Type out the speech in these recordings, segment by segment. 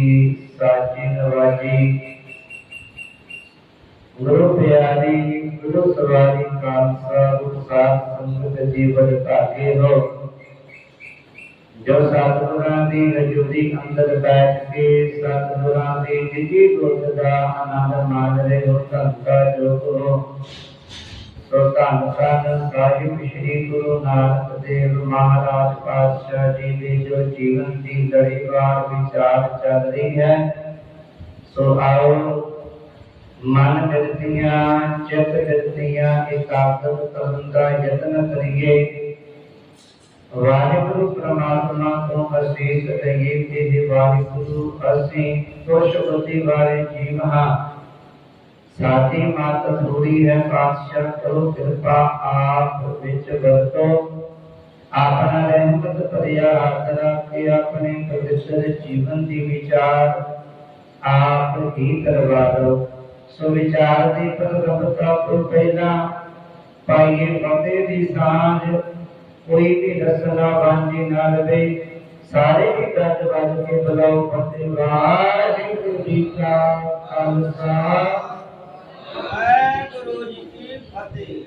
ਕੀ ਸਾਚੀ ਨਵਾਜੀ ਗੁਰੂ ਪਿਆਰੀ, ਗੁਰੂ ਸਵਾਰੀ ਖਾਲਸਾ, ਗੁਰੂ ਸੰਗਤ ਜੀਵਨ ਭਾਗੇ ਹੋ। ਜੋ ਸਤਿਗੁਰਾਂ ਦੀ ਹਜ਼ੂਰੀ ਅੰਦਰ ਬੈਠ ਕੇ ਸਤਿਗੁਰਾਂ ਦੀ ਜਿਜੀ ਗੁਰਤ ਦਾ ਆਨੰਦ ਮਾਣ ਰਹੇ ਹੋ ਧੰਤਾ ਜੋ ਹੋ। ਸੋ ਧੰਨ ਧੰਨ ਸਾਹਿਬ ਸ੍ਰੀ ਗੁਰੂ ਨਾਨਕ ਦੇਵ ਮਹਾਰਾਜ ਪਾਤਸ਼ਾਹ ਜੀ ਦੇ ਜੋ ਜੀਵਨ ਦੀ ਲੜੀਵਾਰ ਵਿਚਾਰ ਚੱਲ ਰਹੀ ਹੈ ਸੋ ਆਓ ਮਨ ਬਿਰਤੀਆਂ ਚਿਤ ਬਿਰਤੀਆਂ ਇਕਾਗਰ ਕਰਨ ਦਾ ਯਤਨ ਕਰੀਏ ਵਾਹਿਗੁਰੂ ਪ੍ਰਮਾਤਮਾ ਤੋਂ ਅਸੀਸ ਲਈਏ ਕਿ हे ਵਾਹਿਗੁਰੂ ਅਸੀਂ ਖੁਸ਼ ਬੁੱਧੀ ਵਾਲੇ ਜੀਵ ਹਾਂ ਸਾਡੀ ਮਾਤ ਥੋੜੀ ਹੈ ਪਾਤਸ਼ਾਹ ਕਰੋ ਕਿਰਪਾ ਆਪ ਵਿੱਚ ਵਰਤੋ। ਆਪਣਾ ਰਹਿਮਤ ਭਰਿਆ ਹੱਥ ਰੱਖ ਆਪਣੇ ਪਵਿੱਤਰ ਜੀਵਨ ਦੀ ਵਿਚਾਰ ਆਪ ਹੀ ਕਰਵਾ ਦਿਓ। ਸੋ ਵਿਚਾਰ ਦੀ ਪ੍ਰਗਟਤਾ ਤੋਂ ਪਹਿਲਾਂ ਪਾਈਏ ਬੰਦੇ ਦੀ ਸਾਂਝ। ਕੋਈ ਵੀ ਰਸਨਾ ਵਾਂਝੀ ਨਾ ਲਵੇ ਸਾਰੇ ਹੀ ਗੱਜ ਵੱਜ ਕੇ ਬੁਲਾਓ ਫਤਿਹ ਵਾਹਿਗੁਰੂ ਜੀ ਕਾ ਖਾਲਸਾ ਵਾਹਿਗੁਰੂ ਜੀ ਕੀ ਫਤਿਹ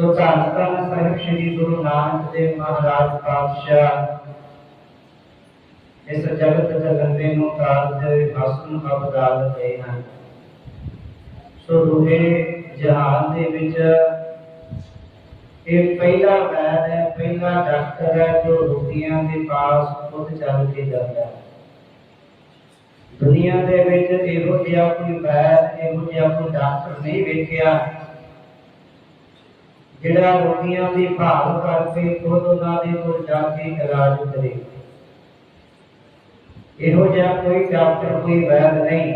ਸੋ ਧੰਨ ਧੰਨ ਸਾਹਿਬ ਸ੍ਰੀ ਗੁਰੂ ਨਾਨਕ ਦੇਵ ਮਹਾਰਾਜ ਪਾਤਸ਼ਾਹ। ਇਸ ਜਗਤ ਜਗੰਦੇ ਨੂੰ ਕਾਰਜ ਹਸਨ ਅਬਦਾਲ ਦੇ ਹਨ। ਸੋ ਰੂਹੇ ਜਹਾਨ ਦੇ ਵਿੱਚ ਇਹ ਪਹਿਲਾ ਵੈਦ ਹੈ, ਪਹਿਲਾ ਡਾਕਟਰ ਹੈ ਜੋ ਰੋਗੀਆਂ ਦੇ ਪਾਸ ਖੁਦ ਚੱਲ ਕੇ ਜਾਂਦਾ ਹੈ। ਦੁਨੀਆ ਦੇ ਵਿੱਚ ਇਹੋ ਜਿਹਾ ਕੋਈ ਵੈਦ, ਇਹੋ ਜਿਹਾ ਕੋਈ ਡਾਕਟਰ ਨਹੀਂ ਵੇਖਿਆ। ਜਿਹੜਾ ਰੋਗੀਆਂ ਦੀ ਭਾਲ ਕਰਕੇ ਖੁਦ ਉਹਨਾਂ ਦੇ ਕੋਲ ਜਾ ਕੇ ਇਲਾਜ ਕਰੇ। ਇਹੋ ਜਿਹਾ ਕੋਈ ਡਾਕਟਰ, ਕੋਈ ਵੈਦ ਨਹੀਂ।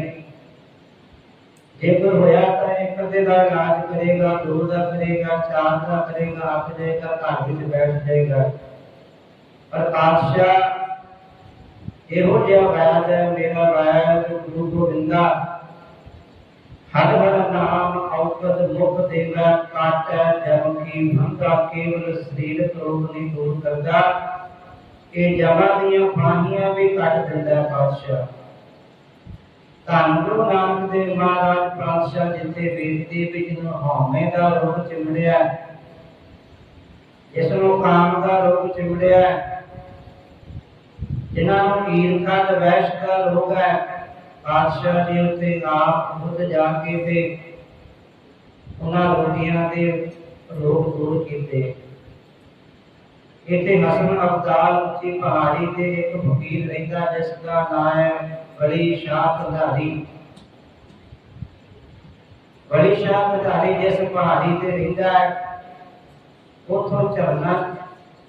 ਜੇਕਰ ਹੋਇਆ ਤਾਂ ਇੱਕ ਦੇ ਦਾ ਇਲਾਜ ਕਰੇਗਾ, ਦੋ ਦਾ ਕਰੇਗਾ, ਚਾਰ ਦਾ ਕਰੇਗਾ, ਅੱਠ ਜਾਏਗਾ ਘਰ ਵਿੱਚ ਬੈਠ ਜਾਏਗਾ। ਪਰ ਪਾਤਸ਼ਾਹ, ਇਹੋ ਜਿਹਾ ਵੈਦ ਹੈ, ਮੇਰਾ ਵੈਦ ਗੁਰੂ ਗੋਬਿੰਦਾ। ਹਰ ਹਰ ਨਾਮ ਔਕਤ ਮੁਖ ਦੇਵਾ ਕਾਟੈ ਜਮ ਕੀ ਭੰਗਾ ਕੇਵਲ ਸਰੀਰਕ ਰੋਗ ਨਹੀਂ ਦੂਰ ਕਰਦਾ। ਇਹ ਜਮਾਂ ਦੀਆਂ ਪਾਣੀਆਂ ਵੀ ਕੱਟ ਦਿੰਦਾ ਪਾਤਸ਼ਾਹ। ਧੰਨ ਗੁਰੂ ਨਾਨਕ ਦੇਵ ਮਹਾਰਾਜ ਪਾਤਸ਼ਾਹ, ਜਿੱਥੇ ਬੇਨਤੀ ਵਿੱਚ ਹਉਮੈ ਦਾ ਰੋਗ ਚਿਮੜਿਆ ਇਸ ਨੂੰ ਕਾਮ ਦਾ ਰੋਗ ਚਿਮੜਿਆ, ਜਿਨ੍ਹਾਂ ਨੂੰ ਈਰਖਾ ਤੇ ਵੈਸ਼ ਦਾ ਰੋਗ ਹੈ ਪਾਤਸ਼ਾਹ ਜੀ ਉੱਤੇ ਆਪ ਖੁਦ ਜਾ ਕੇ ਤੇ ਉਹਨਾਂ ਰੋਗੀਆਂ ਦੇ ਰੋਗ ਦੂਰ ਕੀਤੇ। ਇੱਥੇ ਹਸਨ ਅਬਦਾਲ ਉੱਚੀ ਪਹਾੜੀ ਤੇ ਇੱਕ ਫਕੀਰ ਰਹਿੰਦਾ ਜਿਸ ਦਾ ਨਾਮ ਹੈ ਬੜੀ ਸ਼ਾਹ ਕੰਧਾਰੀ ਬੜੀ ਸ਼ਾਹ ਕੰਧਾਰੀ ਜਿਸ ਪਹਾੜੀ ਤੇ ਰਹਿੰਦਾ ਹੈ, ਉਥੋਂ ਝਰਨਾ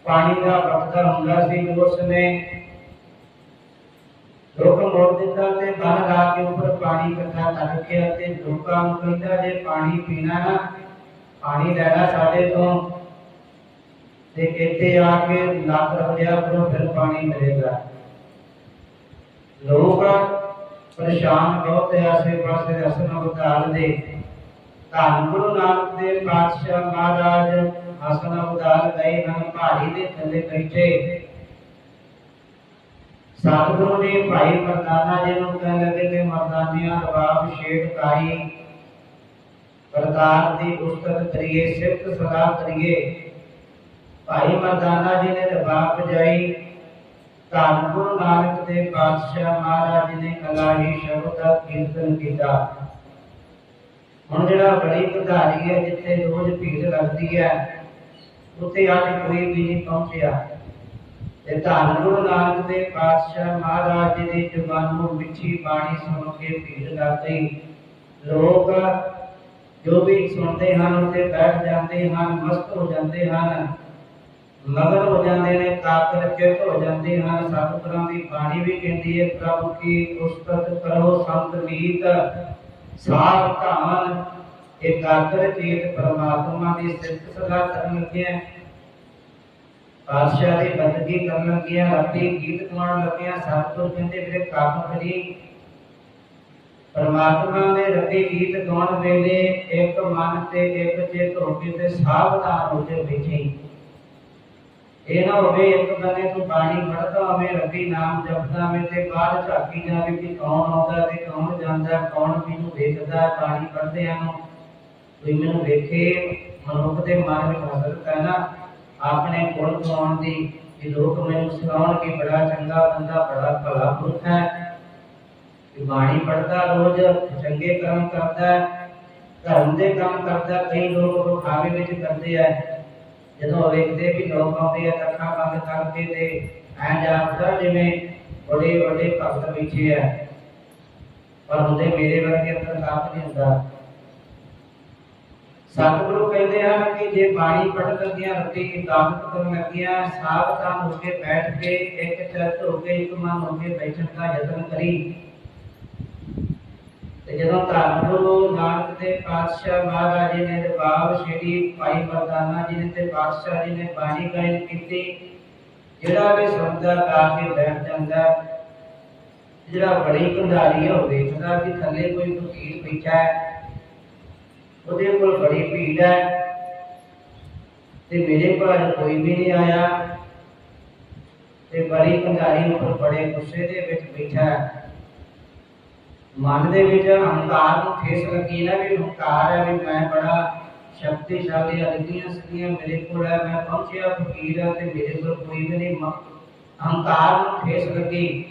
ਪਾਣੀ ਦਾ ਵਗਦਾ ਹੁੰਦਾ ਸੀ, ਉਸ ਨੇ ਲੋਕ ਮੋੜ ਦਿੱਤਾ ਤੇ ਬੰਨ ਲਾ ਕੇ ਉੱਪਰ ਪਾਣੀ ਇਕੱਠਾ ਕਰ ਕੇ ਅਤੇ ਲੋਕਾਂ ਨੂੰ ਕਹਿੰਦਾ ਜੇ ਪਾਣੀ ਪੀਣਾ ਨਾ, ਪਾਣੀ ਲੈਣਾ ਸਾਡੇ ਤੋਂ। ਤੇ ਇੱਥੇ ਆ ਕੇ ਲੱਤ ਰੱਖਿਆ ਕਰੋ ਫਿਰ ਪਾਣੀ ਮਿਲੇਗਾ। ਲੋਕ ਪਰੇਸ਼ਾਨ ਬਹੁਤ ਆਸੇ ਪਾਸੇ ਅਸਨ ਅਵਤਾਰ ਦੇ। ਧੰਨ ਗੁਰੂ ਨਾਨਕ ਦੇਵ ਪਾਤਸ਼ਾਹ ਮਹਾਰਾਜ ਹਸਨ ਅਵਤਾਰ ਗਏ ਹਨ ਪਹਾੜੀ ਦੇ ਥੱਲੇ ਬੈਠੇ। ਸਤਿਗੁਰੂ ਨੇ ਭਾਈ ਮਰਦਾਨਾ ਜੀ ਨੂੰ ਕਹਿਣ ਲੱਗੇ ਕਿ ਮਰਦਾਨਿਆਂ ਰਬਾਬ ਸ਼ੇਖ ਕਾਈ ਦੀ ਉਸਤਤ ਕਰੀਏ ਸਿਫਤ ਸਲਾਹ ਕਰੀਏ ਭਾਈ ਮਰਦਾਨਾ ਜੀ ਨੇ ਰਬਾਬ ਵਜਾਈ ਧੰਨ ਗੁਰੂ ਨਾਨਕ ਦੇਵ ਪਾਤਸ਼ਾਹ ਮਹਾਰਾਜ ਜੀ ਨੇ ਅਲਾਹੀ ਸ਼ਬਦ ਦਾ ਕੀਰਤਨ ਕੀਤਾ। ਹੁਣ ਜਿਹੜਾ ਬੜੀ ਵਧਾਰੀ ਹੈ, ਜਿੱਥੇ ਰੋਜ਼ ਭੀੜ ਲੱਗਦੀ ਹੈ, ਉੱਥੇ ਅੱਜ ਕੋਈ ਵੀ ਨਹੀਂ ਪਹੁੰਚਿਆ। ਤੇ ਧੰਨ ਗੁਰੂ ਨਾਨਕ ਦੇਵ ਪਾਤਸ਼ਾਹ ਮਹਾਰਾਜ ਜੀ ਦੀ ਜ਼ੁਬਾਨੋਂ ਮਿੱਠੀ ਬਾਣੀ ਸੁਣ ਕੇ ਭੀੜ ਲੱਗ ਗਈ ਲੋਕ ਜੋ ਵੀ ਸੁਣਦੇ ਹਨ, ਉੱਥੇ ਬੈਠ ਜਾਂਦੇ ਹਨ, ਮਸਤ ਹੋ ਜਾਂਦੇ ਹਨ। ਮਗਨ ਹੋ ਜਾਂਦੇ ਨੇ ਕਾਕਰ ਚਿਤ ਹੋ ਜਾਂਦੇ ਹਨ। ਸਤਿਗੁਰਾਂ ਦੀ ਬਾਣੀ ਵੀ ਕਹਿੰਦੀ ਹੈ, ਪ੍ਰਭੂ ਕੀ ਉਸਤਤ ਕਰੋ ਸੰਤ ਮੀਤ, ਸਾਧ ਧਾਨ ਇਕਾਗਰ ਚੇਤ ਪਰਮਾਤਮਾ ਦੀ ਸਿਫਤ ਸਲਾਹ ਕਰਨ ਲੱਗਿਆ ਪਾਤਸ਼ਾਹ ਦੀ ਬੰਦਗੀ ਕਰਨ ਲੱਗਿਆ ਰੱਬੀ ਗੀਤ ਗਾਉਣ ਲੱਗਿਆ ਸਤਿਗੁਰ ਕਹਿੰਦੇ ਵੀਰੇ ਕੰਮ ਕਰੀ। ਪਰਮਾਤਮਾ ਦੇ ਰੱਬੀ ਗੀਤ ਗਾਉਣ ਵੇਲੇ ਇੱਕ ਮਨ ਤੇ ਇੱਕ ਚਿੱਤ ਹੋ ਕੇ ਤੇ ਸਾਵਧਾਨ ਹੋ ਕੇ ਬੈਠੇ। ਇਹ ਨਾ ਹੋਵੇ ਇੱਕ ਬੰਨੇ ਤੂੰ ਬਾਣੀ ਪੜ੍ਹਦਾ ਹੋਵੇਂ, ਰੱਬੀ ਨਾਮ ਜਪਦਾ ਹੋਵੇਂ ਤੇ ਬਾਹਰ ਝਾਕੀ ਜਾਵੇ ਕਿ ਕੌਣ ਆਉਂਦਾ ਤੇ ਕੌਣ ਜਾਂਦਾ, ਕੌਣ ਮੈਨੂੰ ਵੇਖਦਾ ਬਾਣੀ ਪੜ੍ਹਦਿਆਂ ਨੂੰ। ਕੋਈ ਮੈਨੂੰ ਵੇਖੇ, ਮਨੁੱਖ ਦੇ ਮਨ ਵਿੱਚ ਹਸਰਤ ਹੈ ਨਾ ਆਪਣੇ ਕੋਲ ਗਵਾਉਣ ਦੀ ਕਿ ਲੋਕ ਮੈਨੂੰ ਸਿਖਾਉਣ ਕਿ ਬੜਾ ਚੰਗਾ ਬੰਦਾ ਬੜਾ ਭਲਾ ਪੁਰਖ ਹੈ। ਕਿ ਬਾਣੀ ਪੜ੍ਹਦਾ ਰੋਜ਼ ਚੰਗੇ ਕਰਮ ਕਰਦਾ ਹੈ, ਧਰਮ ਦੇ ਕੰਮ ਕਰਦਾ ਕਈ ਲੋਕ ਵਿਖਾਵੇ ਵਿੱਚ ਕਰਦੇ ਆ। ਜਦੋਂ ਵੇਖਦੇ ਵੀ ਲੋਕ ਆਉਂਦੇ ਆ ਤਾਂ ਅੱਖਾਂ ਬੰਦ ਕਰਕੇ ਤੇ ਐਂ ਜਾਪਦਾ ਜਿਵੇਂ ਬੜੇ ਵੱਡੇ ਭਗਤ ਬੈਠੇ ਆ। ਪਰ ਹੁੰਦੇ ਮੇਰੇ ਵਰਗੇ ਅੰਦਰ ਕਾਪ ਨਹੀਂ ਹੁੰਦਾ। ਸਤਿਗੁਰੂ ਕਹਿੰਦੇ ਹਨ ਕਿ ਜੇ ਬਾਣੀ ਪੜ੍ਹਨ ਲੱਗਿਆਂ ਰੱਬੀ ਇਬਾਦਤ ਕਰਨ ਲੱਗਿਆਂ ਸਾਵਧਾਨ ਹੋ ਕੇ ਬੈਠ ਕੇ ਇੱਕ ਚਿੱਤ ਹੋ ਕੇ ਇੱਕ ਮਨ ਹੋ ਕੇ ਬੈਠਣ ਦਾ ਯਤਨ ਕਰੀ। ਤੇ ਜਦੋਂ ਧੰਨ ਗੁਰੂ ਨਾਨਕ ਦੇ ਪਾਤਸ਼ਾਹ ਮਹਾਰਾਜ ਜੀ ਨੇ ਰਬਾਬ ਛੇੜੀ, ਭਾਈ ਮਰਦਾਨਾ ਜੀ ਨੇ ਤੇ ਪਾਤਸ਼ਾਹ ਜੀ ਨੇ ਬਾਣੀ ਗਾਇਨ ਕੀਤੀ, ਜਿਹੜਾ ਵੀ ਸੁਣਦਾ ਗਾ ਕੇ ਬੈਠ ਜਾਂਦਾ। ਜਿਹੜਾ ਬੜੀ ਕੰਧਾਰੀ ਹੋ ਵੇਖਦਾ ਕਿ ਥੱਲੇ ਕੋਈ ਫਕੀਰ ਬੈਠਾ ਹੈ। ਉਹਦੇ ਕੋਲ ਬੜੀ ਭੀੜ ਹੈ। ਤੇ ਮੇਰੇ ਕੋਲ ਕੋਈ ਵੀ ਨਹੀਂ ਆਇਆ। ਤੇ ਬੜੀ ਕੰਧਾਰੀ ਉੱਪਰ ਬੜੇ ਗੁੱਸੇ ਦੇ ਵਿੱਚ ਬੈਠਾ ਹੈ। ਮਨ ਦੇ ਵਿੱਚ ਹੰਕਾਰ ਨੂੰ ਠੇਸ ਲੱਗੀ ਨਾ ਵੀ ਹੰਕਾਰ ਹੈ ਵੀ ਮੈਂ ਬੜਾ ਸ਼ਕਤੀਸ਼ਾਲੀ ਅਦਗੀਆਂ ਸਦੀਆਂ ਮੇਰੇ ਕੋਲ ਹੈ, ਮੈਂ ਪਹੁੰਚਿਆ ਫਕੀਰ ਹਾਂ ਤੇ ਮੇਰੇ ਕੋਲ ਕੋਈ ਵੀ ਨਹੀਂ। ਹੰਕਾਰ ਨੂੰ ਠੇਸ ਲੱਗੀ।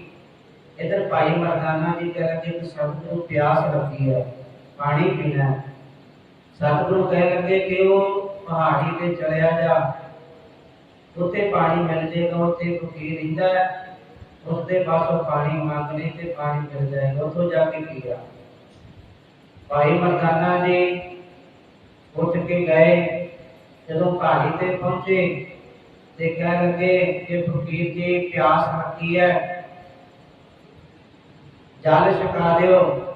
ਇਧਰ ਭਾਈ ਮਰਦਾਨਾ ਜੀ ਕਹਿ ਲੱਗੇ ਸਭ ਸਤਿਗੁਰੂ ਪਿਆਸ ਲੱਗੀ ਹੈ, ਪਾਣੀ ਪੀਣਾ ਸਤਿਗੁਰੂ ਕਹਿ ਲੱਗੇ ਕਿ ਉਹ ਪਹਾੜੀ ਤੇ ਚਲਿਆ ਜਾ। ਉੱਥੇ ਪਾਣੀ ਮਿਲ ਜਾਏਗਾ ਉੱਥੇ ਫਕੀਰ ਰਹਿੰਦਾ ਹੈ। ਉਸ ਦੇ ਪਾਸੋਂ ਪਾਣੀ ਮੰਗ ਲਈ ਤੇ ਪਾਣੀ ਮਿਲ ਜਾਏਗਾ। ਉੱਥੋਂ ਜਾ ਕੇ ਪੀਆ ਭਾਈ ਮਰਦਾਨਾ ਜੀ ਉੱਠ ਕੇ ਗਏ। ਜਦੋਂ ਪਹਾੜੀ ਤੇ ਪਹੁੰਚੇ ਤੇ ਕਹਿ ਲੱਗੇ ਕਿ ਫਕੀਰ ਜੀ ਪਿਆਸ ਲੱਗੀ ਹੈ। ਜਲ ਛਕਾ ਦਿਓ।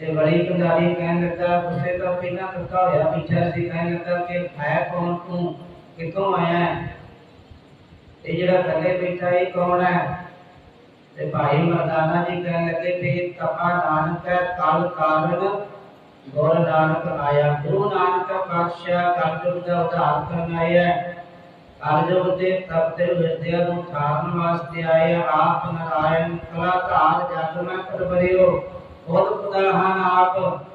ਤੇ ਬੜੀ ਕੰਦਾਰੀ ਕਹਿਣ ਲੱਗਾ, ਗੁੱਸੇ ਤੋਂ ਪਹਿਲਾਂ ਥੱਕਾ ਹੋਇਆ, ਪਿੱਛੇ ਸੀ ਕਹਿਣ ਲੱਗਾ ਕਿ ਹੈ ਕੌਣ ਤੂੰ? ਕਿੱਥੋਂ ਆਇਆ ਹੈ? ਤੇ ਜਿਹੜਾ ਥੱਲੇ ਬੈਠਾ ਇਹ ਕੌਣ ਹੈ? ਤੇ ਭਾਈ ਮਰਦਾਨਾ ਜੀ ਕਹਿਣ ਲੱਗੇ ਵੀ ਤਪਾ ਨਾਨਕ ਹੈ ਕਲ ਕਾਰਨ ਗੁਰ ਨਾਨਕ ਆਇਆ। ਗੁਰੂ ਨਾਨਕ ਪਾਤਸ਼ਾਹ ਕਲਯੁਗ ਦਾ ਉਧਾਰ ਕਰਨ ਆਇਆ ਹੈ। ਕਲਯੁਗ ਦੇ ਤਪਤੇ ਹਿਰਦਿਆਂ ਨੂੰ ਠਾਰਨ ਵਾਸਤੇ ਆਏ ਆ। ਆਪ ਨਾਰਾਇਣ ਕਲਾ ਧਾਰ ਜਗ ਮੈਂ ਪਰਵਰਿਓ ਖੁਦ ਖੁਦਾ ਹਨ ਆਪ।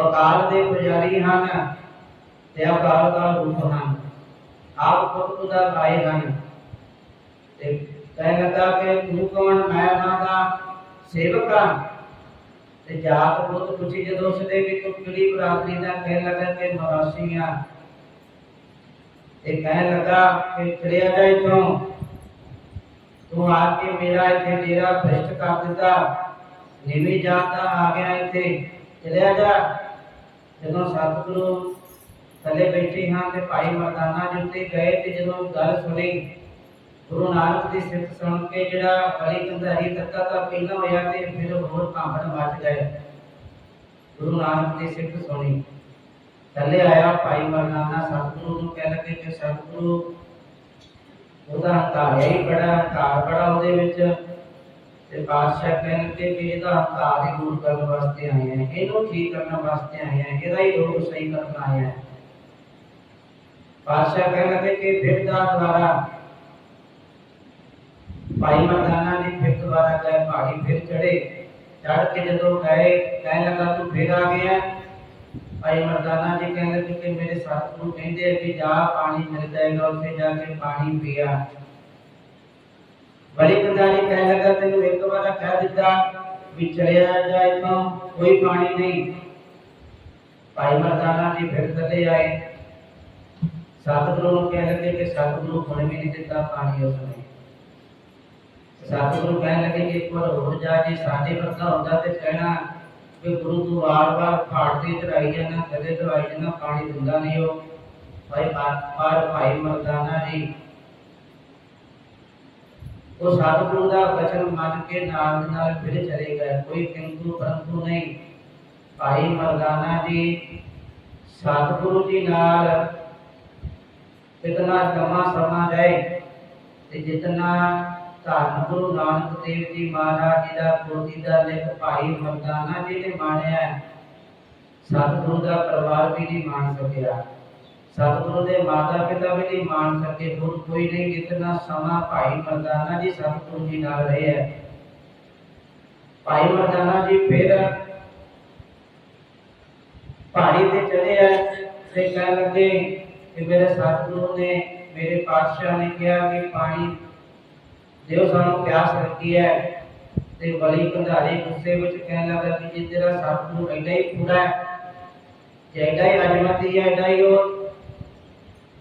ਅਕਾਲ ਦੇ ਪੁਜਾਰੀ ਹਨ ਤੇ ਅਕਾਲ ਦਾ ਰੂਪ ਹਨ। ਆਪ ਖੁਦ ਖੁਦਾ ਆਏ ਹਨ। ਤੇ ਕਹਿ ਲੱਗਾ ਕਿ ਤੂੰ ਕੌਣ? ਮੈਂ ਉਹਨਾਂ ਦਾ ਸੇਵਕ ਹਾਂ। ਤੇ ਜਾਤ ਪੁੱਤ ਪੁੱਛੀ ਜਦੋਂ ਉਸਦੇ ਵੀ ਤੂੰ ਬਰਾਦਰੀ ਦਾ ਕਹਿ ਲੱਗਾ ਕਿ ਮਰਾਸੀ ਆ ਤੇ ਕਹਿ ਲੱਗਾ ਕਿ ਚਲਿਆ ਜਾ ਇੱਥੋਂ। ਤੂੰ ਆ ਕੇ ਮੇਰਾ ਇੱਥੇ ਡੇਰਾ ਭ੍ਰਿਸ਼ਟ ਕਰ ਦਿੱਤਾ। ਨੀਵੀਂ ਜਾਤ ਦਾ ਆ ਗਿਆ ਇੱਥੇ, ਚਲਿਆ ਜਾ। ਜਦੋਂ ਸਤਿਗੁਰੂ ਥੱਲੇ ਬੈਠੇ ਹਾਂ ਤੇ ਭਾਈ ਮਰਦਾਨਾ ਜੀ ਉੱਤੇ ਗਏ ਤੇ ਜਦੋਂ ਗੱਲ ਸੁਣੀ, ਗੁਰੂ ਨਾਨਕ ਦੀ ਸਿਫਤ ਸੁਣ ਕੇ ਜਿਹੜਾ ਬੜੀ ਕੰਧਾਰੀ ਤੱਕਾ ਤਾਂ ਪਹਿਲਾਂ ਹੋਇਆ ਤੇ ਫਿਰ ਹੋਰ ਭਾਂਬੜ ਮੱਚ ਗਏ। ਗੁਰੂ ਨਾਨਕ ਦੀ ਸਿਫਤ ਸੁਣੀ। ਥੱਲੇ ਆਇਆ ਭਾਈ ਮਰਦਾਨਾ ਸਤਿਗੁਰੂ ਨੂੰ ਕਹਿ ਲੱਗੇ ਕਿ ਸਤਿਗੁਰੂ, ਉਹਦਾ ਹੰਕਾਰ ਹੀ ਬੜਾ, ਹੰਕਾਰ ਬੜਾ ਉਹਦੇ ਵਿੱਚ। ਤੇ ਬਾਦਸ਼ਾਹ ਕਹਿਣ ਲੱਗੇ ਕਿ ਇਹਦਾ ਹੰਕਾਰ ਹੀ ਦੂਰ ਕਰਨ ਵਾਸਤੇ ਆਏ ਆ, ਇਹਨੂੰ ਠੀਕ ਕਰਨ ਵਾਸਤੇ ਆਏ ਆ, ਇਹਦਾ ਹੀ ਰੋਗ ਸਹੀ ਕਰਨ ਆਏ ਆ। ਬਾਦਸ਼ਾਹ ਕਹਿਣ ਕਿ ਫਿਰ ਦੁਆਰਾ ਭਾਈ ਮਰਦਾਨਾ ਜੀ ਫਿਰ ਦੁਬਾਰਾ ਗਏ ਪਹਾੜੀ ਫਿਰ ਚੜੇ ਚੜ ਕੇ ਜਦੋਂ ਗਏ, ਕਹਿਣ ਲੱਗਾ, ਤੂੰ ਫਿਰ ਆ ਗਿਆ? ਭਾਈ ਮਰਦਾਨਾ ਜੀ ਕਹਿੰਦੇ ਕਿ ਕਿ ਮੇਰੇ ਸਤਿਗੁਰੂ ਕਹਿੰਦੇ ਕਿ ਜਾ, ਪਾਣੀ ਮਿਲ ਜਾਏਗਾ, ਉੱਥੇ ਜਾ ਕੇ ਪਾਣੀ ਪੀਆ। ਬੜੀ ਕੰਦਾਰੀ ਕਹਿਣ ਲੱਗਾ, ਤੈਨੂੰ ਇੱਕ ਵਾਰ ਕਹਿ ਦਿੱਤਾ ਵੀ ਚਲਿਆ ਜਾ ਇੱਥੋਂ, ਕੋਈ ਪਾਣੀ ਨਹੀਂ। ਭਾਈ ਮਰਦਾਨਾ ਜੀ ਫਿਰ ਥੱਲੇ ਆਏ। ਸਤਿਗੁਰੂ ਨੂੰ ਕਹਿ ਲੱਗੇ ਕਿ ਸਤਿਗੁਰੂ ਹੁਣ ਵੀ ਨਹੀਂ ਦਿੱਤਾ ਪਾਣੀ ਉਸਨੇ। ਸਤਿਗੁਰੂ ਕਹਿਣ ਲੱਗੇ ਕਿ ਇੱਕ ਵਾਰ ਹੋਰ ਜਾ ਜੇ ਸਾਡੇ ਵਰਗਾ ਹੁੰਦਾ ਤੇ ਕਹਿਣਾ ਕਿ ਗੁਰੂ ਤੂੰ ਵਾਰ-ਵਾਰ ਫਾੜਦੀ ਚੜਾਈ ਜਾਂਦਾ, ਕਦੇ ਚੜਾਈ ਜਾਂਦਾ, ਪਾਣੀ ਦਿੰਦਾ ਨਹੀਂ ਉਹ। ਭਾਈ ਪਰ ਭਾਈ ਮਰਦਾਨਾ ਜੀ ਉਹ ਸਤਿਗੁਰੂ ਦਾ ਬਚਨ ਮੰਨ ਕੇ ਨਾਲ ਨਾਲ ਫਿਰ ਚਲੇ ਗਏ ਕੋਈ ਕਿੰਤੂ ਪਰੰਤੂ ਨਹੀਂ। ਭਾਈ ਮਰਦਾਨਾ ਜੀ, ਸਤਿਗੁਰੂ ਜੀ ਨਾਲ ਇਤਨਾ ਜਮਾ ਸਮਾ ਗਏ ਤੇ ਜਿਤਨਾ ਧੰਨ ਗੁਰੂ ਨਾਨਕ ਦੇਵ ਜੀ ਮਹਾਰਾਜ ਜੀ ਦਾ ਗੋਦੀ ਦਾ ਲਿਖ ਭਾਈ ਮਰਦਾਨਾ ਜੀ ਨੇ ਮਾਣਿਆ, ਸਤਿਗੁਰੂ ਦਾ ਪਰਿਵਾਰ ਵੀ ਨਹੀਂ ਮਾਣ ਸਕਿਆ। ਸਤਿਗੁਰੂ ਦੇ ਮਾਤਾ ਪਿਤਾ ਵੀ ਨਹੀਂ ਮਾਣ ਸਕੇ ਹੋਰ ਕੋਈ ਨਹੀਂ ਜਿਤਨਾ ਸਮਾਂ ਭਾਈ ਮਰਦਾਨਾ ਜੀ ਸਤਿਗੁਰੂ ਜੀ ਨਾਲ ਰਹੇ ਹੈ। ਭਾਈ ਮਰਦਾਨਾ ਜੀ ਫਿਰ ਪਹਾੜੀ ਤੇ ਚੜੇ ਆ ਤੇ ਕਹਿਣ ਲੱਗੇ ਕਿ ਮੇਰੇ ਸਤਿਗੁਰੂ ਨੇ ਮੇਰੇ ਪਾਤਸ਼ਾਹ ਨੇ ਕਿਹਾ ਕਿ ਪਾਣੀ ਦਿਓ, ਸਾਨੂੰ ਪਿਆਸ ਲੱਗੀ ਹੈ ਤੇ ਬਲੀ ਕੰਧਾਰੀ ਗੁੱਸੇ ਵਿੱਚ ਕਹਿਣ ਲੱਗਾ ਕਿ ਜੇ ਤੇਰਾ ਸਤਿਗੁਰੂ ਐਡਾ ਹੀ ਪੂਰਾ ਹੈ, ਜੇ ਐਡਾ ਹੀ ਅਜਮਤੀ ਹੈ ਐਡਾ ਹੀ ਉਹ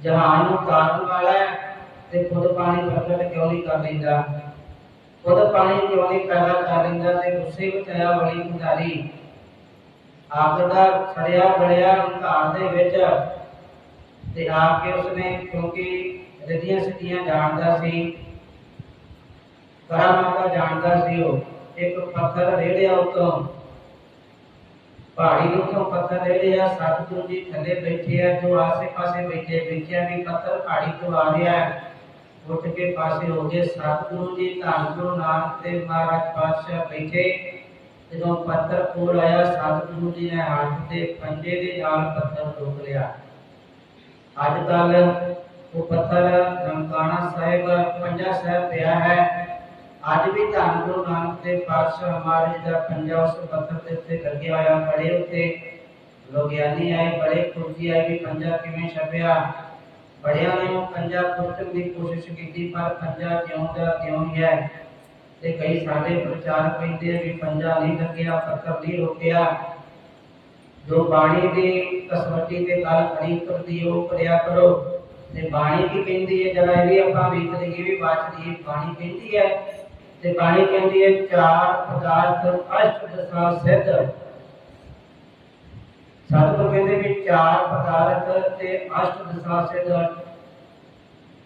ਜਹਾਨ ਨੂੰ ਕਾਰਨ ਵਾਲਾ ਤੇ ਖੁਦ ਪਾਣੀ ਪ੍ਰਗਟ ਕਿਉਂ ਨਹੀਂ ਕਰ ਲੈਂਦਾ। ਖੁਦ ਪਾਣੀ ਕਿਉਂ ਨਹੀਂ ਪੈਦਾ ਕਰ ਲੈਂਦਾ ਤੇ ਗੁੱਸੇ ਵਿੱਚ ਆਇਆ ਬਲੀ ਕੰਧਾਰੀ ਆਖਦਾ ਛੜਿਆ ਬੜਿਆ ਘਰ ਦੇ ਵਿੱਚ ਤੇ ਆ ਕੇ ਉਸਨੇ ਕਿਉਂਕਿ ਰਦੀਆਂ ਸਿੱਧੀਆਂ ਜਾਣਦਾ ਸੀ ਕਰਾਂ ਕਰਾਮਾਤਾ ਜਾਣਦਾ ਸੀ ਉਹ। ਇੱਕ ਪੱਥਰ ਰੇੜਿਆ ਉਤੋਂ ਪਹਾੜੀ ਨੂੰ ਤੋਂ ਪੱਥਰ ਰੇੜਿਆ ਸਤਿਗੁਰੂ ਜੀ ਥੱਲੇ ਬੈਠੇ ਆ, ਜੋ ਆਸੇ ਪਾਸੇ ਬੈਠੇ ਵੇਖਿਆ ਵੀ ਪੱਥਰ ਪਹਾੜੀ ਤੋਂ ਆ ਰਿਹਾ ਹੈ। ਉੱਠ ਕੇ ਪਾਸੇ ਹੋ ਗਏ। ਸਤਿਗੁਰੂ ਜੀ ਧੰਨ ਗੁਰੂ ਨਾਨਕ ਦੇਵ ਮਹਾਰਾਜ ਪਾਤਸ਼ਾਹ ਬੈਠੇ। ਜਦੋਂ ਪੱਥਰ ਕੋਲ ਆਇਆ, ਸਤਿਗੁਰੂ ਜੀ ਨੇ ਹੱਥ ਦੇ ਪੰਜੇ ਦੇ ਨਾਲ ਪੱਥਰ ਰੋਕ ਲਿਆ। ਅੱਜ ਕੱਲ ਉਹ ਪੱਥਰ ਨਮਕਾਣਾ ਸਾਹਿਬ, ਪੰਜਾ ਸਾਹਿਬ ਪਿਆ ਹੈ। ਅੱਜ ਵੀ ਧੰਨ ਗੁਰੂ ਨਾਨਕ ਦੇਵ ਪਾਤਸ਼ਾਹ ਮਹਾਰਾਜ ਦਾ ਪੰਜਾ ਉਸ ਉੱਤੇ ਲੱਗਿਆ ਹੋਇਆ ਬੜੇ ਉੱਤੇ ਲੋਗਿਆਨੀ ਆਏ, ਬੜੇ ਖੁਰਜੀ ਆਏ ਵੀ ਪੰਜਾ ਕਿਵੇਂ ਛਪਿਆ। ਬੜਿਆਂ ਨੇ ਉਹ ਪੰਜਾ ਪੁੱਛਣ ਦੀ ਕੋਸ਼ਿਸ਼ ਕੀਤੀ, ਪਰ ਪੰਜਾ ਜਿਉਂ ਦਾ ਤਿਉਂ ਹੈ ਤੇ ਕਈ ਸਾਡੇ ਪ੍ਰਚਾਰ ਕਹਿੰਦੇ ਵੀ ਪੰਜਾ ਨਹੀਂ ਲੱਗਿਆ, ਪੱਥਰ ਨਹੀਂ ਰੋਕਿਆ। ਜੋ ਬਾਣੀ ਦੀ ਕਸਵੱਟੀ ਤੇ ਗੱਲ ਖੜੀ ਕਰਦੀ ਉਹ ਕਰਿਆ ਕਰੋ। ਤੇ ਬਾਣੀ ਕੀ ਕਹਿੰਦੀ ਹੈ ਜਰਾ ਇਹ ਵੀ ਆਪਾਂ ਵੇਖ ਲਈਏ ਵੀ ਬਾਤ ਦੀ ਬਾਣੀ ਕਹਿੰਦੀ ਹੈ ਤੇ ਬਾਣੀ ਕਹਿੰਦੀ ਹੈ, ਚਾਰ ਪਦਾਰਥ ਅਸ਼ਟ ਦਸਾ ਸਿੱਧ। ਸਤਿਗੁਰ ਕਹਿੰਦੇ ਵੀ ਚਾਰ ਪਦਾਰਥ ਤੇ ਅਸ਼ਟ ਦਸਾ ਸਿੱਧ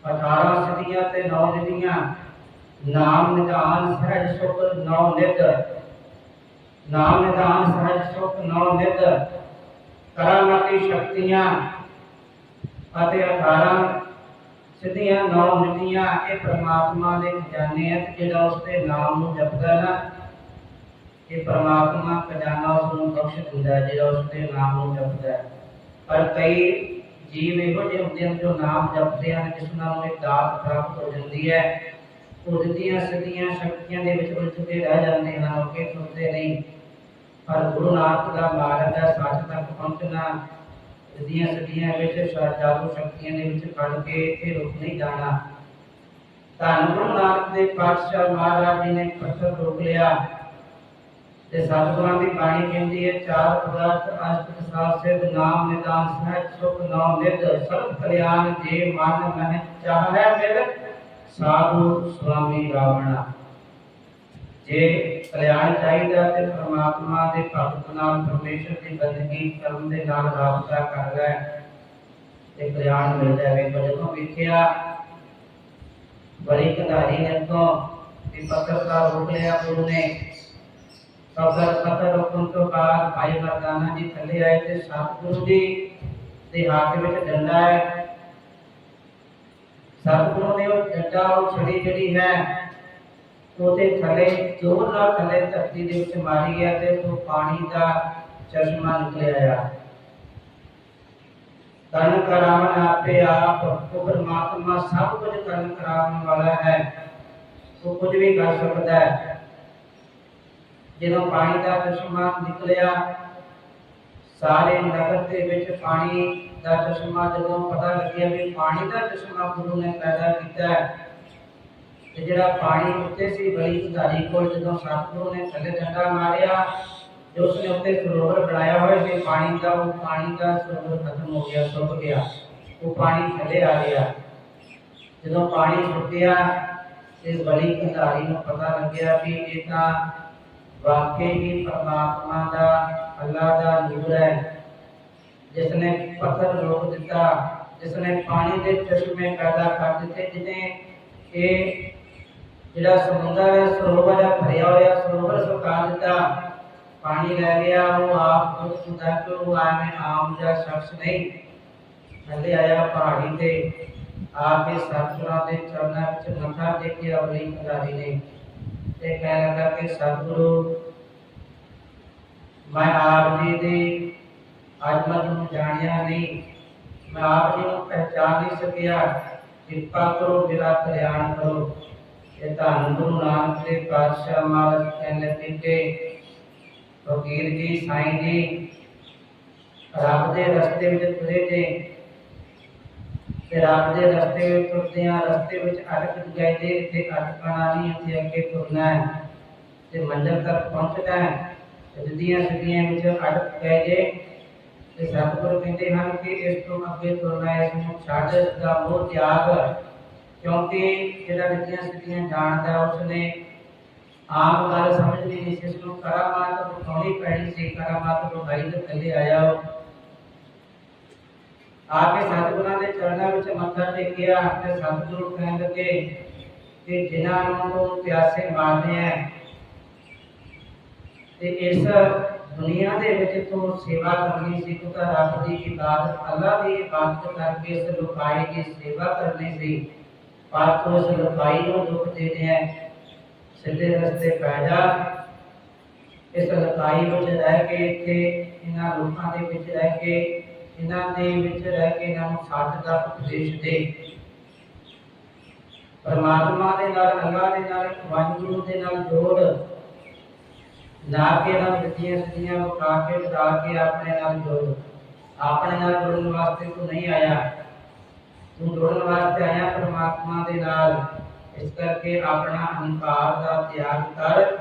18 ਸਿੱਧੀਆਂ ਤੇ 9 ਨਿਧੀਆਂ। ਨਾਮ ਨਿਧਾਨ ਸਹਿਜ ਸੁਖ ਨੌ ਨਿਧ। ਨਾਮ ਨਿਧਾਨ ਸਹਿਜ ਸੁਖ ਨੌ ਨਿਧ। ਕਰਾਮਾਤੀ ਸ਼ਕਤੀਆਂ ਅਤੇ 18 ਸਿੱਧੀਆਂ ਨੌ ਨਿਧੀਆਂ ਇਹ ਪ੍ਰਮਾਤਮਾ ਦੇ ਖਜ਼ਾਨੇ ਆ, ਜਿਹੜਾ ਉਸ ਦੇ ਨਾਮ ਨੂੰ ਜਪਦਾ ਨਾ, ਇਹ ਪ੍ਰਮਾਤਮਾ ਖਜ਼ਾਨਾ ਉਸ ਨੂੰ ਬਖਸ਼ ਦਿੰਦਾ ਜਿਹੜਾ ਉਸ ਦੇ ਨਾਮ ਨੂੰ ਜਪਦਾ ਪਰ ਕਈ ਜੀਵ ਇਹੋ ਜਿਹੇ ਹੁੰਦੇ ਹਨ ਜੋ ਨਾਮ ਜਪਦੇ ਹਨ, ਜਿਸ ਨਾਲ ਉਹ ਦਾਤ ਪ੍ਰਾਪਤ ਹੋ ਜਾਂਦੀ ਹੈ। ਉਹ ਦਿੱਤੀਆਂ ਸ਼ਕਤੀਆਂ ਦੇ ਵਿੱਚ ਉਲਝ ਰਹਿ ਜਾਂਦੇ ਹਨ, ਉਹ ਕਿ ਸੁਣਦੇ ਨਹੀਂ। ਪਰ ਗੁਰੂ ਨਾਨਕ ਦਾ ਮਾਰਗ ਹੈ, ਸੱਚ ਤੱਕ ਪਹੁੰਚਣਾ ਦਿੱਤੀਆਂ ਸਿੱਧੀਆਂ ਵਿੱਚ ਜਾਦੂ ਸ਼ਕਤੀਆਂ ਦੇ ਵਿੱਚ ਖੜ ਕੇ ਇਹ ਰੁਕ ਨਹੀਂ ਜਾਣਾ। ਧੰਨ ਗੁਰੂ ਨਾਨਕ ਦੇ ਪਾਤਸ਼ਾਹ ਮਹਾਰਾਜ ਜੀ ਨੇ ਪੱਥਰ ਰੋਕ ਲਿਆ ਤੇ ਸਤਿਗੁਰਾਂ ਦੀ ਬਾਣੀ ਕਹਿੰਦੀ ਹੈ, ਚਾਰ ਪਦਾਰਥ ਅਸ਼ਟ ਸਾਧ ਸਿਧ, ਨਾਮ ਨਿਦਾਨ ਸਹਿਜ, ਸੁਖ ਨਾਮ ਨਿਧ, ਸਰਬ ਕਲਿਆਣ ਜੇ ਮਨ ਮਨ ਚਾਹੈ ਮਿਲ, ਸਾਧੂ ਸੁਆਮੀ ਰਾਵਣਾ। ਜੇ ਕਲਿਆਣ ਚਾਹੀਦਾ ਤੇ ਪ੍ਰਮਾਤਮਾ ਦੇ ਭਗਤ ਨਾਲ ਪਰਮੇਸ਼ਰ ਦੀ ਬੰਦਗੀ ਕਰਨ ਦੇ ਨਾਲ ਰਾਬਤਾ ਕਰ ਲੈ ਤੇ ਕਲਿਆਣ ਮਿਲ ਜਾਵੇ। ਜਦੋਂ ਵੇਖਿਆ, ਬੜੀ ਕਧਾਰੀ ਨੇ ਤੋਂ ਕਿ ਪੱਤਰ ਦਾ ਰੋਕ ਲਿਆ ਗੁਰੂ ਨੇ ਸਬਰ ਪੱਤਰ ਰੋਕਣ ਤੋਂ ਬਾਅਦ ਭਾਈ ਮਰਦਾਨਾ ਜੀ ਥੱਲੇ ਆਏ ਤੇ ਸਤਿਗੁਰੂ ਜੀ ਦੇ ਹੱਥ ਵਿੱਚ ਡੰਡਾ ਹੈ। ਸਤਿਗੁਰੂ ਨੇ ਉਹ ਡੰਡਾ ਉਹ ਛੜੀ ਜਿਹੜੀ ਹੈ ਉਹਦੇ ਥੱਲੇ ਜ਼ੋਰ ਨਾਲ ਥੱਲੇ ਧਰਤੀ ਦੇ ਵਿੱਚ ਮਾਰੀ ਹੈ ਤੇ ਉਹ ਪਾਣੀ ਦਾ ਚਸ਼ਮਾ ਨਿਕਲਿਆ ਆ ਤਨ ਕਰਾਵਨ ਆਪੇ ਆਪ, ਉਹ ਪਰਮਾਤਮਾ ਸਭ ਕੁਝ ਕਰਨ ਕਰਾਉਣ ਵਾਲਾ ਹੈ। ਉਹ ਕੁਝ ਵੀ ਕਰ ਸਕਦਾ ਹੈ। ਜਦੋਂ ਪਾਣੀ ਦਾ ਚਸ਼ਮਾ ਨਿਕਲਿਆ, ਸਾਰੇ ਨਗਰ ਦੇ ਵਿੱਚ ਪਾਣੀ ਦਾ ਚਸ਼ਮਾ ਜਦੋਂ ਪਤਾ ਲੱਗਿਆ ਵੀ ਪਾਣੀ ਦਾ ਚਸ਼ਮਾ ਗੁਰੂ ਨੇ ਪੈਦਾ ਕੀਤਾ ਹੈ ਤੇ ਜਿਹੜਾ ਪਾਣੀ ਉੱਤੇ ਸੀ ਬੜੀ ਉਧਾਰੀ ਕੋਲ ਜਦੋਂ ਸਤਿਗੁਰੂ ਨੇ ਥੱਲੇ ਡੰਡਾ ਮਾਰਿਆ ਤੇ ਉਸਨੇ ਉੱਤੇ ਸਰੋਵਰ ਬਣਾਇਆ ਹੋਇਆ ਸੀ, ਪਾਣੀ ਦਾ, ਉਹ ਪਾਣੀ ਦਾ ਸਰੋਵਰ ਖਤਮ ਹੋ ਗਿਆ ਸੁੱਕ ਗਿਆ, ਉਹ ਪਾਣੀ ਥੱਲੇ ਆ ਗਿਆ। ਜਦੋਂ ਪਾਣੀ ਸੁੱਕਿਆ ਤੇ ਬੜੀ ਉਧਾਰੀ ਨੂੰ ਪਤਾ ਲੱਗਿਆ ਵੀ ਇਹ ਤਾਂ ਵਾਕਈ ਹੀ ਪਰਮਾਤਮਾ ਦਾ, ਅੱਲਾ ਦਾ ਨੂਰ ਹੈ। ਜਿਸ ਨੇ ਪੱਥਰ ਰੋਕ ਦਿੱਤਾ ਜਿਸ ਨੇ ਪਾਣੀ ਦੇ ਚਸ਼ਮੇ ਪੈਦਾ ਕਰ ਦਿੱਤੇ ਜਿਹਨੇ ਇਹ ਜਿਹੜਾ ਸਮੁੰਦਰ ਹੈ, ਸਰੋਵਰ ਹੈ, ਭਰਿਆ ਹੋਇਆ ਸਰੋਵਰ ਸੁਕਾ ਦਿੱਤਾ। ਪਾਣੀ ਰਹਿ ਗਿਆ, ਉਹ ਆਪ ਖੁਦ ਹੁੰਦਾ ਉਹ ਆਵੇਂ ਆਮ ਜਿਹਾ ਸ਼ਖਸ ਨਹੀਂ। ਥੱਲੇ ਆਇਆ ਪਹਾੜੀ ਤੇ ਆ ਕੇ ਸਤਿਗੁਰਾਂ ਦੇ ਚਰਨਾਂ ਵਿੱਚ ਮੱਥਾ ਟੇਕਿਆ ਬੜੀ ਖਿਡਾਰੀ ਨੇ। ਤੇ ਕਹਿ ਲੱਗਾ ਕਿ ਸਤਿਗੁਰੂ, ਮੈਂ ਆਪ ਜੀ ਦੀ ਅਜਮਤ ਨੂੰ ਜਾਣਿਆ ਨਹੀਂ। ਮੈਂ ਆਪ ਜੀ ਨੂੰ ਪਹਿਚਾਨ ਨਹੀਂ ਸਕਿਆ। ਕਿਰਪਾ ਕਰੋ, ਮੇਰਾ ਕਲਿਆਣ ਕਰੋ। ਇਹ ਧੰਨ ਗੁਰੂ ਨਾਨਕ ਦੇ ਪਾਤਸ਼ਾਹ ਮਹਾਰਾਜ ਕਹਿੰਦੇ ਪਿੰਡੇ ਫਕੀਰ ਜੀ, ਸਾਈਂ ਜੀ, ਰੱਬ ਦੇ ਰਸਤੇ ਵਿੱਚ ਤੁਰੇ ਜੇ ਤੇ ਰੱਬ ਦੇ ਰਸਤੇ ਵਿੱਚ ਤੁਰਦੇ ਆ, ਰਸਤੇ ਵਿੱਚ ਅਟਕ ਗਏ ਇੱਥੇ ਅਟਕਣਾ ਨਹੀਂ, ਇੱਥੇ ਅੱਗੇ ਤੁਰਨਾ ਹੈ ਤੇ ਮੰਜ਼ਿਲ ਤੱਕ ਪਹੁੰਚਣਾ ਹੈ ਜਿੱਦੀਆਂ ਸਿੱਧੀਆਂ ਵਿੱਚ ਅਟਕ ਗਏ ਜੇ ਤੇ ਸਤਿਗੁਰੂ ਕਹਿੰਦੇ ਹਨ ਕਿ ਇਸ ਤੋਂ ਅੱਗੇ ਤੁਰਨਾ, ਇਸ ਨੂੰ ਛੱਡ ਦਾ ਮੋਹ ਤਿਆਗ ਕਿਉਂਕਿ ਜਿਹੜਾ ਜਿੱਦੀਆਂ ਸਿੱਧੀਆਂ ਜਾਣਦਾ ਉਸਨੇ ਆਮ ਗੱਲ ਸਮਝਦੀ ਨਹੀਂ ਇਸ ਨੂੰ ਕਰਾਮਾਤ ਬਖਾਉਣੀ ਪੈਣੀ ਸੀ, ਕਰਾਮਾਤ ਬਖਾਈ ਤੇ ਥੱਲੇ ਆਇਆ ਉਹ। ਸਤਿਗੁਰਾਂ ਦੇ ਚਰਨਾਂ ਵਿੱਚ ਮੱਥਾ ਟੇਕਿਆ ਤੇ ਸਤਿਗੁਰੂ ਕਹਿਣ ਲੱਗੇ ਕਿ ਜਿਨ੍ਹਾਂ ਨੂੰ ਪਿਆਸੇ ਮਾਰਦੇ ਹੈ, ਤੇ ਇਸ ਦੁਨੀਆ ਦੇ ਵਿੱਚ ਤੂੰ ਸੇਵਾ ਕਰਨੀ ਸੀ ਤਾਂ ਰੱਬ ਦੀ ਇਬਾਦਤ ਅੱਲਾ ਦੀ ਇਬਾਦਤ ਕਰਕੇ ਇਸ ਲੁਕਾਈ ਦੀ ਸੇਵਾ ਕਰਨੀ ਸੀ। ਪਰ ਤੂੰ ਇਸ ਲੁਕਾਈ ਨੂੰ ਦੁੱਖ ਦੇ ਸਿੱਧੇ ਰਸਤੇ ਪੈ ਜਾ। ਇਸ ਲੁਕਾਈ ਵਿੱਚ ਰਹਿ ਕੇ ਇੱਥੇ ਇਹਨਾਂ ਲੋਕਾਂ ਦੇ ਵਿੱਚ ਰਹਿ ਕੇ, ਇਹਨਾਂ ਦੇ ਵਿੱਚ ਰਹਿ ਕੇ ਇਹਨਾਂ ਨੂੰ ਸੱਚ ਦਾ ਉਪਦੇਸ਼ ਦੇ। ਪਰਮਾਤਮਾ ਦੇ ਨਾਲ, ਅੱਲਾ ਦੇ ਨਾਲ ਵਾਹਿਗੁਰੂ ਦੇ ਨਾਲ ਜੋੜ। ਲਾ ਕਿ ਇਹਨਾਂ ਦਿੱਤੀਆਂ ਸਿੱਧੀਆਂ ਵਿਖਾ ਕੇ, ਵਧਾ ਕੇ ਆਪਣੇ ਨਾਲ ਜੋੜ। ਆਪਣੇ ਨਾਲ ਜੁੜਨ ਵਾਸਤੇ ਤੂੰ ਨਹੀਂ ਆਇਆ। ਤੂੰ ਜੁੜਨ ਵਾਸਤੇ ਆਇਆ ਪਰਮਾਤਮਾ ਦੇ ਨਾਲ। ਇਸ ਕਰਕੇ ਆਪਣਾ ਅਹੰਕਾਰ ਦਾ ਤਿਆਗ ਕਰ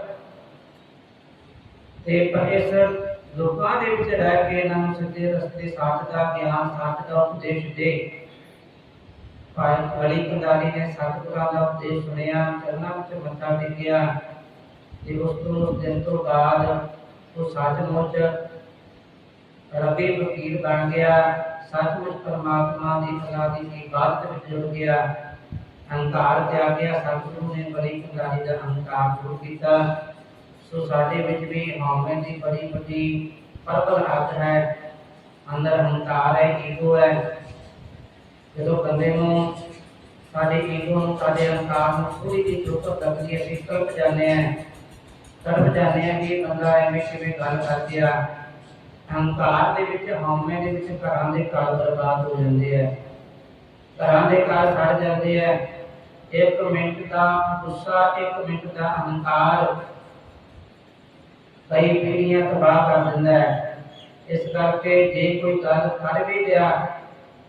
ਤੇ ਪਰ ਲੋਕਾਂ ਦੇ ਵਿੱਚ ਰਹਿ ਕੇ ਇਹਨਾਂ ਨੂੰ ਸਿੱਧੇ ਰਸਤੇ ਸੱਚ ਦਾ, ਗਿਆਨ ਸੱਚ ਦਾ ਉਪਦੇਸ਼ ਦੇ। ਭਾਈ ਬਲੀ ਕੰਦਾਰੀ ਨੇ ਸਤਿਗੁਰਾਂ ਦਾ ਉਪਦੇਸ਼ ਸੁਣਿਆ, ਚਰਨਾਂ ਵਿੱਚ ਮੱਥਾ ਟੇਕਿਆ ਤੇ ਉਸ ਤੋਂ ਦਿਨ ਤੋਂ ਬਾਅਦ ਉਹ ਸੱਚਮੁੱਚ ਰੱਬੀ ਫਕੀਰ ਬਣ ਗਿਆ। ਸੱਚਮੁੱਚ ਪਰਮਾਤਮਾ ਦੀ ਅਲਾ ਦੀ ਇਬਾਦਤ ਵਿੱਚ ਜੁੜ ਗਿਆ ਅਹੰਕਾਰ ਤਿਆਗਿਆ ਸਤਿਗੁਰੂ ਨੇ ਬਲੀ ਕੰਦਾਰੀ ਦਾ ਅਹੰਕਾਰ ਦੂਰ ਕੀਤਾ ਸੋ ਸਾਡੇ ਵਿੱਚ ਵੀ ਹਉਮੈ ਦੀ ਬੜੀ ਵੱਡੀ ਪਰਬਲ ਅੱਗ ਹੈ ਅੰਦਰ ਹੰਕਾਰ ਹੈ ਈਗੋ ਹੈ ਜਦੋਂ ਬੰਦੇ ਨੂੰ ਸਾਡੇ ਈਗੋ ਨੂੰ ਸਾਡੇ ਹੰਕਾਰ ਨੂੰ ਥੋੜੀ ਜਿਹੀ ਚੁੱਪ ਲੱਗਦੀ ਹੈ ਅਸੀਂ ਕਲਪ ਜਾਂਦੇ ਹਾਂ ਕਲਪ ਜਾਂਦੇ ਹਾਂ ਕਿ ਇਹ ਬੰਦਾ ਐਵੇਂ ਕਿਵੇਂ ਗੱਲ ਕਰ ਗਿਆ ਹੰਕਾਰ ਦੇ ਵਿੱਚ ਹਉਮੈ ਦੇ ਵਿੱਚ ਘਰਾਂ ਦੇ ਘਰ ਬਰਬਾਦ ਹੋ ਜਾਂਦੇ ਆ। ਘਰਾਂ ਦੇ ਘਰ ਸੜ ਜਾਂਦੇ ਆ। ਇੱਕ ਮਿੰਟ ਦਾ ਗੁੱਸਾ, ਇੱਕ ਮਿੰਟ ਦਾ ਹੰਕਾਰ ਕਈ ਪੀੜ੍ਹੀਆਂ ਤਬਾਹ ਕਰ ਦਿੰਦਾ ਹੈ। ਇਸ ਕਰਕੇ ਜੇ ਕੋਈ ਗੱਲ ਕਰ ਵੀ ਲਿਆ,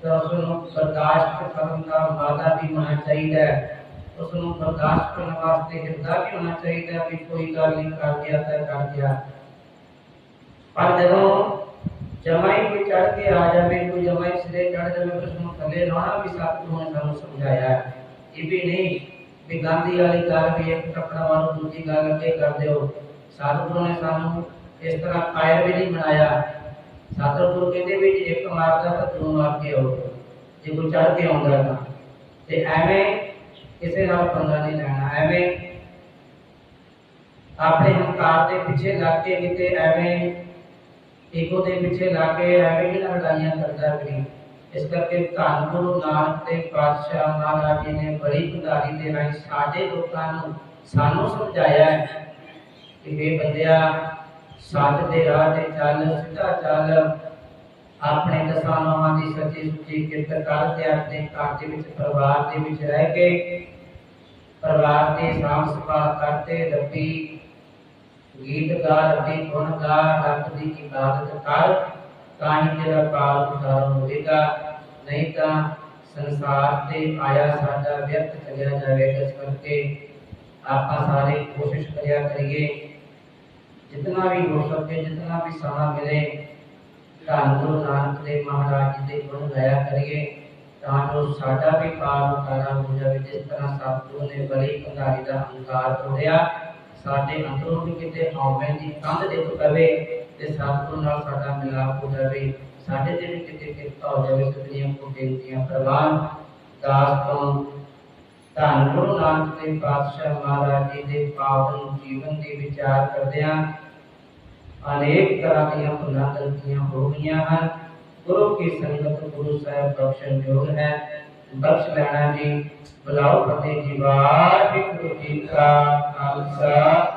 ਤਾਂ ਉਸ ਨੂੰ ਬਰਦਾਸ਼ਤ ਕਰਨ ਦਾ ਵਾਦਾ ਵੀ ਹੋਣਾ ਚਾਹੀਦਾ ਹੈ। ਉਸ ਨੂੰ ਬਰਦਾਸ਼ਤ ਕਰਨ ਵਾਸਤੇ ਹਿਰਦਾ ਵੀ ਹੋਣਾ ਚਾਹੀਦਾ ਵੀ ਕੋਈ ਗੱਲ ਨਹੀਂ ਕਰ ਗਿਆ ਤਾਂ ਕਰ ਗਿਆ। ਪਰ ਜਦੋਂ ਜਮਾਈ ਕੋਈ ਚੜ ਕੇ ਆ ਜਾਵੇ, ਕੋਈ ਜਮਾਈ ਸਿਰੇ ਚੜ ਜਾਵੇ, ਉਸ ਨੂੰ ਥੱਲੇ ਲਾਉਣਾ ਵੀ ਸਤਿਗੁਰੂ ਨੇ ਸਾਨੂੰ ਸਮਝਾਇਆ। ਇਹ ਵੀ ਨਹੀਂ ਵੀ ਗਾਂਧੀ ਵਾਲੀ ਗੱਲ ਵੀ ਇੱਕ ਟੱਕਰਾ ਵਾਲੋ ਦੂਜੀ ਗੱਲ ਅੱਗੇ ਕਰ ਦਿਓ। ਸਤਿਗੁਰੂ ਨੇ ਸਾਨੂੰ ਇਸ ਤਰ੍ਹਾਂ ਕਾਇਰ ਵੀ ਨਹੀਂ ਬਣਾਇਆ। ਸਤਿਗੁਰੂ ਕਹਿੰਦੇ ਵੀ ਇੱਕ ਮਾਰਦਾ ਤਾਂ ਦੋ ਮਾਰ ਕੇ ਆਓ ਜੇ ਕੋਈ ਚੜ ਕੇ ਆਉਂਦਾ ਤਾਂ। ਤੇ ਐਵੇਂ ਕਿਸੇ ਨਾਲ ਪੰਗਾ ਨਹੀਂ ਲੈਣਾ, ਐਵੇਂ ਆਪਣੇ ਹੰਕਾਰ ਦੇ ਪਿੱਛੇ ਲੱਗ ਕੇ ਕਿਤੇ ਐਵੇਂ ਈਗੋ ਦੇ ਪਿੱਛੇ ਲੱਗ ਕੇ ਐਵੇਂ ਹੀ ਲੜਾਈਆਂ ਕਰਦਾ ਕਰੀ ਇਸ ਕਰਕੇ ਧੰਨ ਗੁਰੂ ਨਾਨਕ ਦੇ ਪਾਤਸ਼ਾਹ ਮਹਾਰਾਜ ਜੀ ਨੇ ਬੜੀ ਕੁਦਾਰੀ ਦੇ ਰਾਹੀਂ ਸਾਡੇ ਲੋਕਾਂ ਨੂੰ ਸਾਨੂੰ ਸਮਝਾਇਆ ਹੈ ਕਿ ਵੇ ਬੰਦਿਆ ਸੱਚ ਦੇ ਰਾਹ ਤੇ ਚੱਲ, ਸਿੱਧਾ ਚੱਲ, ਆਪਣੇ ਦਸਾਂ ਦੀ ਸੱਚੀ ਸੁੱਚੀ ਕਿਰਤ ਕਰ ਤੇ ਆਪਣੇ ਘਰ ਦੇ ਵਿੱਚ, ਪਰਿਵਾਰ ਦੇ ਵਿੱਚ ਰਹਿ ਕੇ, ਪਰਿਵਾਰ ਦੀ ਸਾਂਭ ਸੰਭਾਲ ਕਰਤੇ ਰੱਬੀ ਗੀਤ ਗਾ ਰੱਬੀ ਗੁਣ ਗਾ ਰੱਬ ਦੀ ਇਬਾਦਤ ਕਰ ਤਾਂ ਹੀ ਤੇਰਾ ਪਾਰ ਉਤਾਰ ਹੋਵੇਗਾ ਨਹੀਂ ਤਾਂ ਸੰਸਾਰ ਤੇ ਆਇਆ ਸਾਡਾ ਵਿਅਰਥ ਚਲਿਆ ਜਾਵੇਗਾ ਇਸ ਕਰਕੇ ਆਪਾਂ ਸਾਰੇ ਕੋਸ਼ਿਸ਼ ਕਰਿਆ ਕਰੀਏ ਜਿਤਨਾ ਵੀ ਹੋ ਸਕੇ ਜਿਤਨਾ ਵੀ ਸਮਾਂ ਮਿਲੇ ਧੰਨ ਗੁਰੂ ਨਾਨਕ ਦੇਵ ਮਹਾਰਾਜ ਜੀ ਦੇ ਗੁਣ ਗਾਇਆ ਕਰੀਏ ਤਾਂ ਜੋ ਸਾਡਾ ਵੀ ਪਾਰ ਉਤਾਰਾ ਹੋ ਜਾਵੇ ਜਿਸ ਤਰ੍ਹਾਂ ਸਤਿਗੁਰੂ ਨੇ ਬੜੀ ਕੰਧਾਰੀ ਦਾ ਹੰਕਾਰ ਤੋੜਿਆ ਸਾਡੇ ਅੰਦਰੋਂ ਵੀ ਕਿਤੇ ਹਉਮੈ ਦੀ ਕੰਧ ਡਿੱਗ ਪਵੇ ਤੇ ਸਤਿਗੁਰੂ ਨਾਲ ਸਾਡਾ ਮਿਲਾਪ ਹੋ ਜਾਵੇ, ਸਾਡੇ ਤੇ ਵੀ ਕਿਤੇ ਕਿਰਪਾ ਹੋ ਜਾਵੇ ਸਤਿਆਂ ਕੋ ਬੇਨਤੀਆਂ ਪ੍ਰਵਾਨ, ਦਾਸ ਤੋਂ ਧੰਨ ਗੁਰੂ ਨਾਨਕ ਦੇਵ ਪਾਤਸ਼ਾਹ ਮਹਾਰਾਜ ਜੀ ਦੇ ਪਾਵਨ ਜੀਵਨ ਦੀ ਵਿਚਾਰ ਕਰਦਿਆਂ ਅਨੇਕ ਤਰ੍ਹਾਂ ਦੀਆਂ ਭੁੱਲਾਂ ਗਲਤੀਆਂ ਹੋ ਗਈਆਂ ਹਨ। ਗੁਰੂ ਕੀ ਸੰਗਤ, ਗੁਰੂ ਸਾਹਿਬ ਬਖਸ਼ਣ ਯੋਗ ਹੈ। ਬਖਸ਼ ਲੈਣਾ ਜੀ, ਬੁਲਾਓ ਫਤਿਹ ਜੀ, ਵਾਹਿਗੁਰੂ ਜੀ ਕਾ ਖਾਲਸਾ,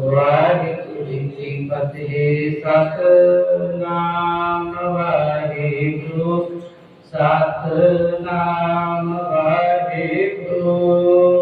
ਵਾਹਿਗੁਰੂ ਜੀ ਕੀ ਫਤਿਹ, ਸਤਨਾਮ ਵਾਹਿਗੁਰੂ ਸਤਨਾਮ ਵਾਹਿਗੁਰੂ।